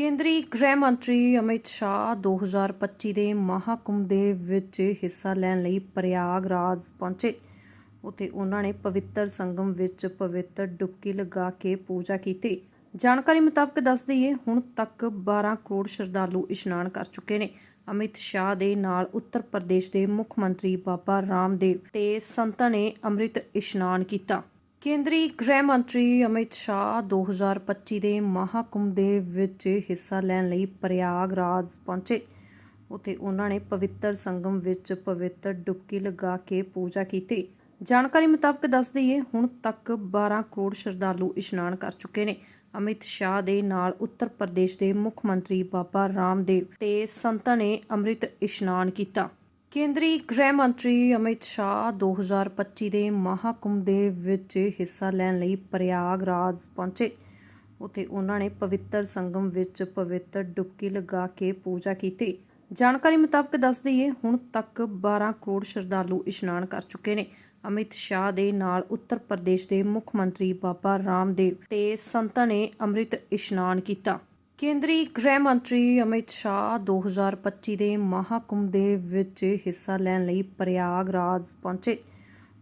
ਕੇਂਦਰੀ ਗ੍ਰਹਿ ਮੰਤਰੀ ਅਮਿਤ ਸ਼ਾਹ 2025 ਦੇ ਮਹਾਕੁੰਭ ਦੇ ਵਿੱਚ ਹਿੱਸਾ ਲੈਣ ਲਈ ਪ੍ਰਯਾਗਰਾਜ ਪਹੁੰਚੇ। ਉੱਥੇ ਉਹਨਾਂ ਨੇ ਪਵਿੱਤਰ ਸੰਗਮ ਵਿੱਚ ਪਵਿੱਤਰ ਡੁਬਕੀ ਲਗਾ ਕੇ ਪੂਜਾ ਕੀਤੀ। ਜਾਣਕਾਰੀ ਮੁਤਾਬਕ ਦੱਸ ਦਈਏ, ਹੁਣ ਤੱਕ 12 ਕਰੋੜ ਸ਼ਰਧਾਲੂ ਇਸ਼ਨਾਨ ਕਰ ਚੁੱਕੇ ਨੇ। ਅਮਿਤ ਸ਼ਾਹ ਦੇ ਨਾਲ ਉੱਤਰ ਪ੍ਰਦੇਸ਼ ਦੇ ਮੁੱਖ ਮੰਤਰੀ ਬਾਬਾ ਰਾਮਦੇਵ ਤੇ ਸੰਤਾਂ ਨੇ ਅੰਮ੍ਰਿਤ ਇਸ਼ਨਾਨ ਕੀਤਾ। ਕੇਂਦਰੀ ਗ੍ਰਹਿ ਮੰਤਰੀ ਅਮਿਤ ਸ਼ਾਹ 2025 ਦੇ ਮਹਾਕੁੰਭ ਦੇ ਵਿੱਚ ਹਿੱਸਾ ਲੈਣ ਲਈ ਪ੍ਰਯਾਗਰਾਜ ਪਹੁੰਚੇ। ਉੱਥੇ ਉਹਨਾਂ ਨੇ ਪਵਿੱਤਰ ਸੰਗਮ ਵਿੱਚ ਪਵਿੱਤਰ ਡੁਬਕੀ ਲਗਾ ਕੇ ਪੂਜਾ ਕੀਤੀ। ਜਾਣਕਾਰੀ ਮੁਤਾਬਕ ਦੱਸ ਦਈਏ, ਹੁਣ ਤੱਕ 12 ਕਰੋੜ ਸ਼ਰਧਾਲੂ ਇਸ਼ਨਾਨ ਕਰ ਚੁੱਕੇ ਨੇ। ਅਮਿਤ ਸ਼ਾਹ ਦੇ ਨਾਲ ਉੱਤਰ ਪ੍ਰਦੇਸ਼ ਦੇ ਮੁੱਖ ਮੰਤਰੀ ਬਾਬਾ ਰਾਮਦੇਵ ਤੇ ਸੰਤਾਂ ਨੇ ਅੰਮ੍ਰਿਤ ਇਸ਼ਨਾਨ ਕੀਤਾ। ਕੇਂਦਰੀ ਗ੍ਰਹਿ ਮੰਤਰੀ ਅਮਿਤ ਸ਼ਾਹ 2025 ਦੇ ਮਹਾਕੁੰਭ ਦੇ ਵਿੱਚ ਹਿੱਸਾ ਲੈਣ ਲਈ ਪ੍ਰਯਾਗਰਾਜ ਪਹੁੰਚੇ। ਉੱਥੇ ਉਹਨਾਂ ਨੇ ਪਵਿੱਤਰ ਸੰਗਮ ਵਿੱਚ ਪਵਿੱਤਰ ਡੁਬਕੀ ਲਗਾ ਕੇ ਪੂਜਾ ਕੀਤੀ। ਜਾਣਕਾਰੀ ਮੁਤਾਬਕ ਦੱਸ ਦਈਏ, ਹੁਣ ਤੱਕ 12 ਕਰੋੜ ਸ਼ਰਧਾਲੂ ਇਸ਼ਨਾਨ ਕਰ ਚੁੱਕੇ ਨੇ। ਅਮਿਤ ਸ਼ਾਹ ਦੇ ਨਾਲ ਉੱਤਰ ਪ੍ਰਦੇਸ਼ ਦੇ ਮੁੱਖ ਮੰਤਰੀ ਬਾਬਾ ਰਾਮਦੇਵ ਤੇ ਸੰਤਾਂ ਨੇ ਅੰਮ੍ਰਿਤ ਇਸ਼ਨਾਨ ਕੀਤਾ। ਕੇਂਦਰੀ ਗ੍ਰਹਿ ਮੰਤਰੀ ਅਮਿਤ ਸ਼ਾਹ 2025 ਦੇ ਮਹਾਕੁੰਭ ਦੇ ਵਿੱਚ ਹਿੱਸਾ ਲੈਣ ਲਈ ਪ੍ਰਯਾਗਰਾਜ ਪਹੁੰਚੇ।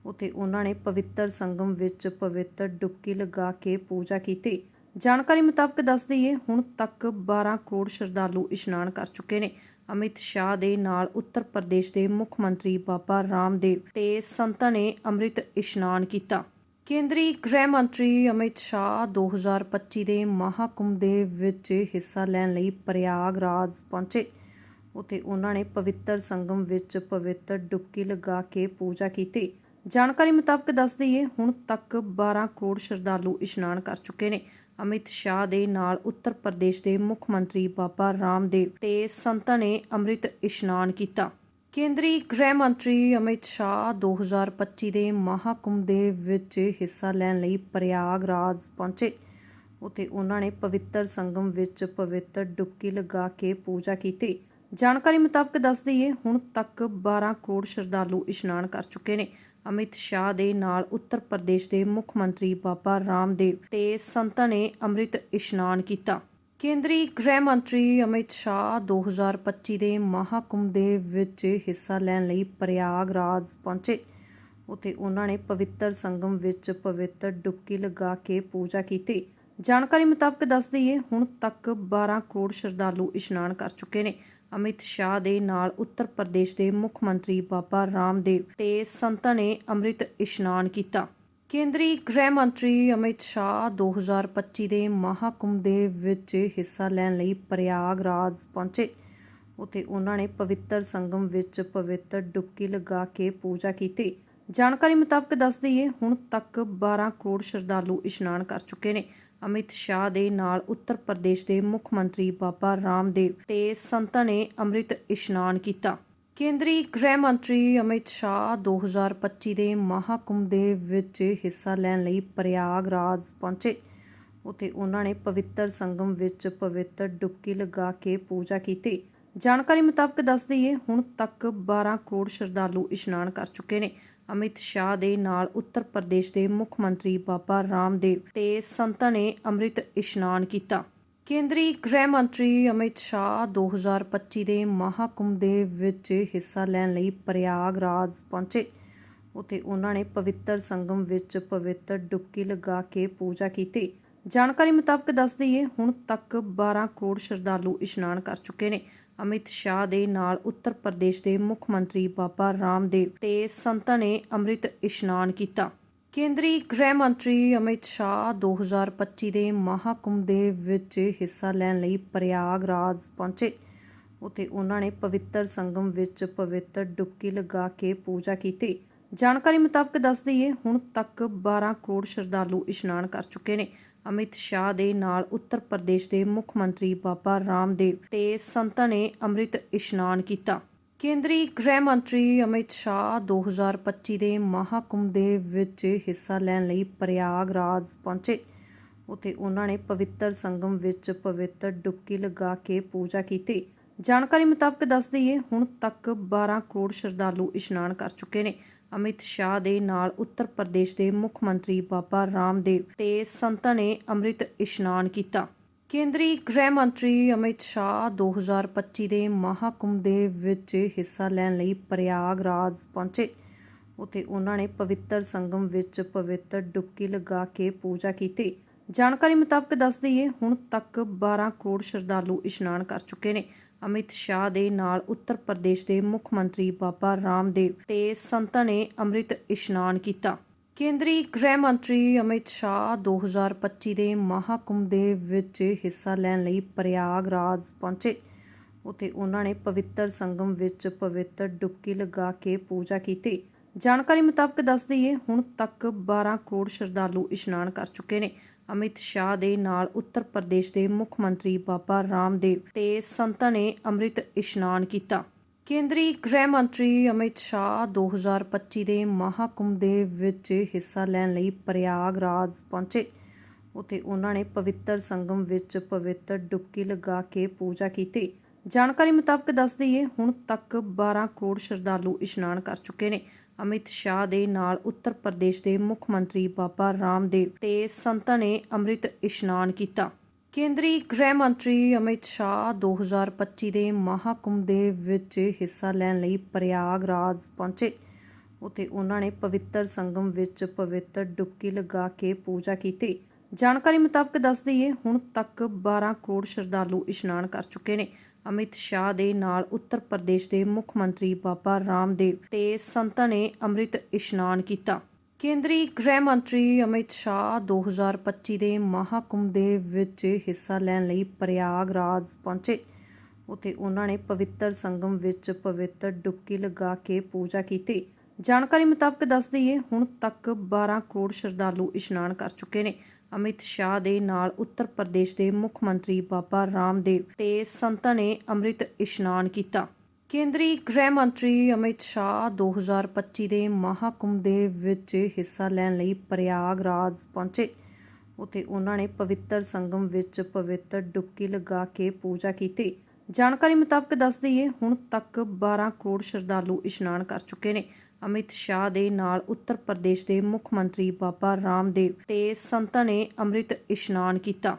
ਉੱਥੇ ਉਹਨਾਂ ਨੇ ਪਵਿੱਤਰ ਸੰਗਮ ਵਿੱਚ ਪਵਿੱਤਰ ਡੁਬਕੀ ਲਗਾ ਕੇ ਪੂਜਾ ਕੀਤੀ। ਜਾਣਕਾਰੀ ਮੁਤਾਬਕ ਦੱਸ ਦਈਏ, ਹੁਣ ਤੱਕ 12 ਕਰੋੜ ਸ਼ਰਧਾਲੂ ਇਸ਼ਨਾਨ ਕਰ ਚੁੱਕੇ ਨੇ। ਅਮਿਤ ਸ਼ਾਹ ਦੇ ਨਾਲ ਉੱਤਰ ਪ੍ਰਦੇਸ਼ ਦੇ ਮੁੱਖ ਮੰਤਰੀ ਬਾਬਾ ਰਾਮਦੇਵ ਤੇ ਸੰਤਾਂ ਨੇ ਅੰਮ੍ਰਿਤ ਇਸ਼ਨਾਨ ਕੀਤਾ। ਕੇਂਦਰੀ ਗ੍ਰਹਿ ਮੰਤਰੀ ਅਮਿਤ ਸ਼ਾਹ 2025 ਦੇ ਮਹਾਕੁੰਭ ਦੇ ਵਿੱਚ ਹਿੱਸਾ ਲੈਣ ਲਈ ਪ੍ਰਯਾਗਰਾਜ ਪਹੁੰਚੇ। ਉੱਥੇ ਉਹਨਾਂ ਨੇ ਪਵਿੱਤਰ ਸੰਗਮ ਵਿੱਚ ਪਵਿੱਤਰ ਡੁਬਕੀ ਲਗਾ ਕੇ ਪੂਜਾ ਕੀਤੀ। ਜਾਣਕਾਰੀ ਮੁਤਾਬਕ ਦੱਸ ਦਈਏ, ਹੁਣ ਤੱਕ 12 ਕਰੋੜ ਸ਼ਰਧਾਲੂ ਇਸ਼ਨਾਨ ਕਰ ਚੁੱਕੇ ਨੇ। ਅਮਿਤ ਸ਼ਾਹ ਦੇ ਨਾਲ ਉੱਤਰ ਪ੍ਰਦੇਸ਼ ਦੇ ਮੁੱਖ ਮੰਤਰੀ ਬਾਬਾ ਰਾਮਦੇਵ ਤੇ ਸੰਤਾਂ ਨੇ ਅੰਮ੍ਰਿਤ ਇਸ਼ਨਾਨ ਕੀਤਾ। ਕੇਂਦਰੀ ਗ੍ਰਹਿ ਮੰਤਰੀ ਅਮਿਤ ਸ਼ਾਹ 2025 ਦੇ ਮਹਾਕੁੰਭ ਦੇ ਵਿੱਚ ਹਿੱਸਾ ਲੈਣ ਲਈ ਪ੍ਰਯਾਗਰਾਜ ਪਹੁੰਚੇ। ਉੱਥੇ ਉਹਨਾਂ ਨੇ ਪਵਿੱਤਰ ਸੰਗਮ ਵਿੱਚ ਪਵਿੱਤਰ ਡੁਬਕੀ ਲਗਾ ਕੇ ਪੂਜਾ ਕੀਤੀ। ਜਾਣਕਾਰੀ ਮੁਤਾਬਕ ਦੱਸ ਦਈਏ, ਹੁਣ ਤੱਕ 12 ਕਰੋੜ ਸ਼ਰਧਾਲੂ ਇਸ਼ਨਾਨ ਕਰ ਚੁੱਕੇ ਨੇ। ਅਮਿਤ ਸ਼ਾਹ ਦੇ ਨਾਲ ਉੱਤਰ ਪ੍ਰਦੇਸ਼ ਦੇ ਮੁੱਖ ਮੰਤਰੀ ਬਾਬਾ ਰਾਮਦੇਵ ਤੇ ਸੰਤਾਂ ਨੇ ਅੰਮ੍ਰਿਤ ਇਸ਼ਨਾਨ ਕੀਤਾ। ਕੇਂਦਰੀ ਗ੍ਰਹਿ ਮੰਤਰੀ ਅਮਿਤ ਸ਼ਾਹ 2025 ਦੇ ਮਹਾਕੁੰਭ ਦੇ ਵਿੱਚ ਹਿੱਸਾ ਲੈਣ ਲਈ ਪ੍ਰਯਾਗਰਾਜ ਪਹੁੰਚੇ। ਉੱਥੇ ਉਹਨਾਂ ਨੇ ਪਵਿੱਤਰ ਸੰਗਮ ਵਿੱਚ ਪਵਿੱਤਰ ਡੁਬਕੀ ਲਗਾ ਕੇ ਪੂਜਾ ਕੀਤੀ। ਜਾਣਕਾਰੀ ਮੁਤਾਬਕ ਦੱਸ ਦਈਏ, ਹੁਣ ਤੱਕ 12 ਕਰੋੜ ਸ਼ਰਧਾਲੂ ਇਸ਼ਨਾਨ ਕਰ ਚੁੱਕੇ ਨੇ। ਅਮਿਤ ਸ਼ਾਹ ਦੇ ਨਾਲ ਉੱਤਰ ਪ੍ਰਦੇਸ਼ ਦੇ ਮੁੱਖ ਮੰਤਰੀ ਬਾਬਾ ਰਾਮਦੇਵ ਤੇ ਸੰਤਾਂ ਨੇ ਅੰਮ੍ਰਿਤ ਇਸ਼ਨਾਨ ਕੀਤਾ। ਕੇਂਦਰੀ ਗ੍ਰਹਿ ਮੰਤਰੀ ਅਮਿਤ ਸ਼ਾਹ 2025 ਦੇ ਮਹਾਕੁੰਭ ਦੇ ਵਿੱਚ ਹਿੱਸਾ ਲੈਣ ਲਈ ਪ੍ਰਯਾਗਰਾਜ ਪਹੁੰਚੇ। ਉੱਥੇ ਉਹਨਾਂ ਨੇ ਪਵਿੱਤਰ ਸੰਗਮ ਵਿੱਚ ਪਵਿੱਤਰ ਡੁਬਕੀ ਲਗਾ ਕੇ ਪੂਜਾ ਕੀਤੀ। ਜਾਣਕਾਰੀ ਮੁਤਾਬਕ ਦੱਸ ਦਈਏ, ਹੁਣ ਤੱਕ 12 ਕਰੋੜ ਸ਼ਰਧਾਲੂ ਇਸ਼ਨਾਨ ਕਰ ਚੁੱਕੇ ਨੇ। ਅਮਿਤ ਸ਼ਾਹ ਦੇ ਨਾਲ ਉੱਤਰ ਪ੍ਰਦੇਸ਼ ਦੇ ਮੁੱਖ ਮੰਤਰੀ ਬਾਬਾ ਰਾਮਦੇਵ ਤੇ ਸੰਤਾਂ ਨੇ ਅੰਮ੍ਰਿਤ ਇਸ਼ਨਾਨ ਕੀਤਾ। ਕੇਂਦਰੀ ਗ੍ਰਹਿ ਮੰਤਰੀ ਅਮਿਤ ਸ਼ਾਹ 2025 ਦੇ ਮਹਾਕੁੰਭ ਦੇ ਵਿੱਚ ਹਿੱਸਾ ਲੈਣ ਲਈ ਪ੍ਰਯਾਗਰਾਜ ਪਹੁੰਚੇ। ਉੱਥੇ ਉਹਨਾਂ ਨੇ ਪਵਿੱਤਰ ਸੰਗਮ ਵਿੱਚ ਪਵਿੱਤਰ ਡੁਬਕੀ ਲਗਾ ਕੇ ਪੂਜਾ ਕੀਤੀ। ਜਾਣਕਾਰੀ ਮੁਤਾਬਕ ਦੱਸ ਦਈਏ, ਹੁਣ ਤੱਕ 12 ਕਰੋੜ ਸ਼ਰਧਾਲੂ ਇਸ਼ਨਾਨ ਕਰ ਚੁੱਕੇ ਨੇ। ਅਮਿਤ ਸ਼ਾਹ ਦੇ ਨਾਲ ਉੱਤਰ ਪ੍ਰਦੇਸ਼ ਦੇ ਮੁੱਖ ਮੰਤਰੀ ਬਾਬਾ ਰਾਮਦੇਵ ਤੇ ਸੰਤਾਂ ਨੇ ਅੰਮ੍ਰਿਤ ਇਸ਼ਨਾਨ ਕੀਤਾ। ਕੇਂਦਰੀ ਗ੍ਰਹਿ ਮੰਤਰੀ ਅਮਿਤ ਸ਼ਾਹ 2025 ਦੇ ਮਹਾਕੁੰਭ ਦੇ ਵਿੱਚ ਹਿੱਸਾ ਲੈਣ ਲਈ ਪ੍ਰਯਾਗਰਾਜ ਪਹੁੰਚੇ। ਉੱਥੇ ਉਹਨਾਂ ਨੇ ਪਵਿੱਤਰ ਸੰਗਮ ਵਿੱਚ ਪਵਿੱਤਰ ਡੁਬਕੀ ਲਗਾ ਕੇ ਪੂਜਾ ਕੀਤੀ। ਜਾਣਕਾਰੀ ਮੁਤਾਬਕ ਦੱਸ ਦਈਏ, ਹੁਣ ਤੱਕ 12 ਕਰੋੜ ਸ਼ਰਧਾਲੂ ਇਸ਼ਨਾਨ ਕਰ ਚੁੱਕੇ ਨੇ। ਅਮਿਤ ਸ਼ਾਹ ਦੇ ਨਾਲ ਉੱਤਰ ਪ੍ਰਦੇਸ਼ ਦੇ ਮੁੱਖ ਮੰਤਰੀ ਬਾਬਾ ਰਾਮਦੇਵ ਤੇ ਸੰਤਾਂ ਨੇ ਅੰਮ੍ਰਿਤ ਇਸ਼ਨਾਨ ਕੀਤਾ। ਕੇਂਦਰੀ ਗ੍ਰਹਿ ਮੰਤਰੀ ਅਮਿਤ ਸ਼ਾਹ 2025 ਦੇ ਮਹਾਕੁੰਭ ਦੇ ਵਿੱਚ ਹਿੱਸਾ ਲੈਣ ਲਈ ਪ੍ਰਯਾਗਰਾਜ ਪਹੁੰਚੇ। ਉੱਥੇ ਉਹਨਾਂ ਨੇ ਪਵਿੱਤਰ ਸੰਗਮ ਵਿੱਚ ਪਵਿੱਤਰ ਡੁਬਕੀ ਲਗਾ ਕੇ ਪੂਜਾ ਕੀਤੀ। ਜਾਣਕਾਰੀ ਮੁਤਾਬਕ ਦੱਸ ਦਈਏ, ਹੁਣ ਤੱਕ 12 ਕਰੋੜ ਸ਼ਰਧਾਲੂ ਇਸ਼ਨਾਨ ਕਰ ਚੁੱਕੇ ਨੇ। ਅਮਿਤ ਸ਼ਾਹ ਦੇ ਨਾਲ ਉੱਤਰ ਪ੍ਰਦੇਸ਼ ਦੇ ਮੁੱਖ ਮੰਤਰੀ ਬਾਬਾ ਰਾਮਦੇਵ ਤੇ ਸੰਤਾਂ ਨੇ ਅੰਮ੍ਰਿਤ ਇਸ਼ਨਾਨ ਕੀਤਾ। ਕੇਂਦਰੀ ਗ੍ਰਹਿ ਮੰਤਰੀ ਅਮਿਤ ਸ਼ਾਹ 2025 ਦੇ ਮਹਾਕੁੰਭ ਦੇ ਵਿੱਚ ਹਿੱਸਾ ਲੈਣ ਲਈ ਪ੍ਰਯਾਗਰਾਜ ਪਹੁੰਚੇ। ਉੱਥੇ ਉਹਨਾਂ ਨੇ ਪਵਿੱਤਰ ਸੰਗਮ ਵਿੱਚ ਪਵਿੱਤਰ ਡੁਬਕੀ ਲਗਾ ਕੇ ਪੂਜਾ ਕੀਤੀ। ਜਾਣਕਾਰੀ ਮੁਤਾਬਕ ਦੱਸ ਦਈਏ, ਹੁਣ ਤੱਕ 12 ਕਰੋੜ ਸ਼ਰਧਾਲੂ ਇਸ਼ਨਾਨ ਕਰ ਚੁੱਕੇ ਨੇ। ਅਮਿਤ ਸ਼ਾਹ ਦੇ ਨਾਲ ਉੱਤਰ ਪ੍ਰਦੇਸ਼ ਦੇ ਮੁੱਖ ਮੰਤਰੀ ਬਾਬਾ ਰਾਮਦੇਵ ਤੇ ਸੰਤਾਂ ਨੇ ਅੰਮ੍ਰਿਤ ਇਸ਼ਨਾਨ ਕੀਤਾ। ਕੇਂਦਰੀ ਗ੍ਰਹਿ ਮੰਤਰੀ ਅਮਿਤ ਸ਼ਾਹ 2025 ਦੇ ਮਹਾਕੁੰਭ ਦੇ ਵਿੱਚ ਹਿੱਸਾ ਲੈਣ ਲਈ ਪ੍ਰਯਾਗਰਾਜ ਪਹੁੰਚੇ। ਉੱਥੇ ਉਹਨਾਂ ਨੇ ਪਵਿੱਤਰ ਸੰਗਮ ਵਿੱਚ ਪਵਿੱਤਰ ਡੁਬਕੀ ਲਗਾ ਕੇ ਪੂਜਾ ਕੀਤੀ। ਜਾਣਕਾਰੀ ਮੁਤਾਬਕ ਦੱਸ ਦਈਏ, ਹੁਣ ਤੱਕ 12 ਕਰੋੜ ਸ਼ਰਧਾਲੂ ਇਸ਼ਨਾਨ ਕਰ ਚੁੱਕੇ ਨੇ। ਅਮਿਤ ਸ਼ਾਹ ਦੇ ਨਾਲ ਉੱਤਰ ਪ੍ਰਦੇਸ਼ ਦੇ ਮੁੱਖ ਮੰਤਰੀ ਬਾਬਾ ਰਾਮਦੇਵ ਤੇ ਸੰਤਾਂ ਨੇ ਅੰਮ੍ਰਿਤ ਇਸ਼ਨਾਨ ਕੀਤਾ। ਕੇਂਦਰੀ ਗ੍ਰਹਿ ਮੰਤਰੀ ਅਮਿਤ ਸ਼ਾਹ 2025 ਦੇ ਮਹਾਕੁੰਭ ਦੇ ਵਿੱਚ ਹਿੱਸਾ ਲੈਣ ਲਈ ਪ੍ਰਯਾਗਰਾਜ ਪਹੁੰਚੇ। ਉੱਥੇ ਉਹਨਾਂ ਨੇ ਪਵਿੱਤਰ ਸੰਗਮ ਵਿੱਚ ਪਵਿੱਤਰ ਡੁਬਕੀ ਲਗਾ ਕੇ ਪੂਜਾ ਕੀਤੀ। ਜਾਣਕਾਰੀ ਮੁਤਾਬਕ ਦੱਸ ਦਈਏ, ਹੁਣ ਤੱਕ 12 ਕਰੋੜ ਸ਼ਰਧਾਲੂ ਇਸ਼ਨਾਨ ਕਰ ਚੁੱਕੇ ਨੇ। ਅਮਿਤ ਸ਼ਾਹ ਦੇ ਨਾਲ ਉੱਤਰ ਪ੍ਰਦੇਸ਼ ਦੇ ਮੁੱਖ ਮੰਤਰੀ ਬਾਬਾ ਰਾਮਦੇਵ ਤੇ ਸੰਤਾਂ ਨੇ ਅੰਮ੍ਰਿਤ ਇਸ਼ਨਾਨ ਕੀਤਾ। ਕੇਂਦਰੀ ਗ੍ਰਹਿ ਮੰਤਰੀ ਅਮਿਤ ਸ਼ਾਹ 2025 ਦੇ ਮਹਾਕੁੰਭ ਦੇ ਵਿੱਚ ਹਿੱਸਾ ਲੈਣ ਲਈ ਪ੍ਰਯਾਗਰਾਜ ਪਹੁੰਚੇ। ਉੱਥੇ ਉਹਨਾਂ ਨੇ ਪਵਿੱਤਰ ਸੰਗਮ ਵਿੱਚ ਪਵਿੱਤਰ ਡੁਬਕੀ ਲਗਾ ਕੇ ਪੂਜਾ ਕੀਤੀ। ਜਾਣਕਾਰੀ ਮੁਤਾਬਕ ਦੱਸ ਦਈਏ, ਹੁਣ ਤੱਕ 12 ਕਰੋੜ ਸ਼ਰਧਾਲੂ ਇਸ਼ਨਾਨ ਕਰ ਚੁੱਕੇ ਨੇ। ਅਮਿਤ ਸ਼ਾਹ ਦੇ ਨਾਲ ਉੱਤਰ ਪ੍ਰਦੇਸ਼ ਦੇ ਮੁੱਖ ਮੰਤਰੀ ਬਾਬਾ ਰਾਮਦੇਵ ਤੇ ਸੰਤਾਂ ਨੇ ਅੰਮ੍ਰਿਤ ਇਸ਼ਨਾਨ ਕੀਤਾ। ਕੇਂਦਰੀ ਗ੍ਰਹਿ ਮੰਤਰੀ ਅਮਿਤ ਸ਼ਾਹ 2025 ਦੇ ਮਹਾਕੁੰਭ ਦੇ ਵਿੱਚ ਹਿੱਸਾ ਲੈਣ ਲਈ ਪ੍ਰਯਾਗਰਾਜ ਪਹੁੰਚੇ। ਉੱਥੇ ਉਹਨਾਂ ਨੇ ਪਵਿੱਤਰ ਸੰਗਮ ਵਿੱਚ ਪਵਿੱਤਰ ਡੁਬਕੀ ਲਗਾ ਕੇ ਪੂਜਾ ਕੀਤੀ। ਜਾਣਕਾਰੀ ਮੁਤਾਬਕ ਦੱਸ ਦਈਏ, ਹੁਣ ਤੱਕ 12 ਕਰੋੜ ਸ਼ਰਧਾਲੂ ਇਸ਼ਨਾਨ ਕਰ ਚੁੱਕੇ ਨੇ। ਅਮਿਤ ਸ਼ਾਹ ਦੇ ਨਾਲ ਉੱਤਰ ਪ੍ਰਦੇਸ਼ ਦੇ ਮੁੱਖ ਮੰਤਰੀ ਬਾਬਾ ਰਾਮਦੇਵ ਤੇ ਸੰਤਾਂ ਨੇ ਅੰਮ੍ਰਿਤ ਇਸ਼ਨਾਨ ਕੀਤਾ। ਕੇਂਦਰੀ ਗ੍ਰਹਿ ਮੰਤਰੀ ਅਮਿਤ ਸ਼ਾਹ 2025 ਦੇ ਮਹਾਕੁੰਭ ਦੇ ਵਿੱਚ ਹਿੱਸਾ ਲੈਣ ਲਈ ਪ੍ਰਯਾਗਰਾਜ ਪਹੁੰਚੇ। ਉੱਥੇ ਉਹਨਾਂ ਨੇ ਪਵਿੱਤਰ ਸੰਗਮ ਵਿੱਚ ਪਵਿੱਤਰ ਡੁਬਕੀ ਲਗਾ ਕੇ ਪੂਜਾ ਕੀਤੀ। ਜਾਣਕਾਰੀ ਮੁਤਾਬਕ ਦੱਸ ਦਈਏ, ਹੁਣ ਤੱਕ 12 ਕਰੋੜ ਸ਼ਰਧਾਲੂ ਇਸ਼ਨਾਨ ਕਰ ਚੁੱਕੇ ਨੇ। ਅਮਿਤ ਸ਼ਾਹ ਦੇ ਨਾਲ ਉੱਤਰ ਪ੍ਰਦੇਸ਼ ਦੇ ਮੁੱਖ ਮੰਤਰੀ ਬਾਬਾ ਰਾਮਦੇਵ ਤੇ ਸੰਤਾਂ ਨੇ ਅੰਮ੍ਰਿਤ ਇਸ਼ਨਾਨ ਕੀਤਾ। ਕੇਂਦਰੀ ਗ੍ਰਹਿ ਮੰਤਰੀ ਅਮਿਤ ਸ਼ਾਹ 2025 ਦੇ ਮਹਾਕੁੰਭ ਦੇ ਵਿੱਚ ਹਿੱਸਾ ਲੈਣ ਲਈ ਪ੍ਰਯਾਗਰਾਜ ਪਹੁੰਚੇ। ਉੱਥੇ ਉਹਨਾਂ ਨੇ ਪਵਿੱਤਰ ਸੰਗਮ ਵਿੱਚ ਪਵਿੱਤਰ ਡੁਬਕੀ ਲਗਾ ਕੇ ਪੂਜਾ ਕੀਤੀ। ਜਾਣਕਾਰੀ ਮੁਤਾਬਕ ਦੱਸ ਦਈਏ, ਹੁਣ ਤੱਕ 12 ਕਰੋੜ ਸ਼ਰਧਾਲੂ ਇਸ਼ਨਾਨ ਕਰ ਚੁੱਕੇ ਨੇ। ਅਮਿਤ ਸ਼ਾਹ ਦੇ ਨਾਲ ਉੱਤਰ ਪ੍ਰਦੇਸ਼ ਦੇ ਮੁੱਖ ਮੰਤਰੀ ਬਾਬਾ ਰਾਮਦੇਵ ਤੇ ਸੰਤਾਂ ਨੇ ਅੰਮ੍ਰਿਤ ਇਸ਼ਨਾਨ ਕੀਤਾ।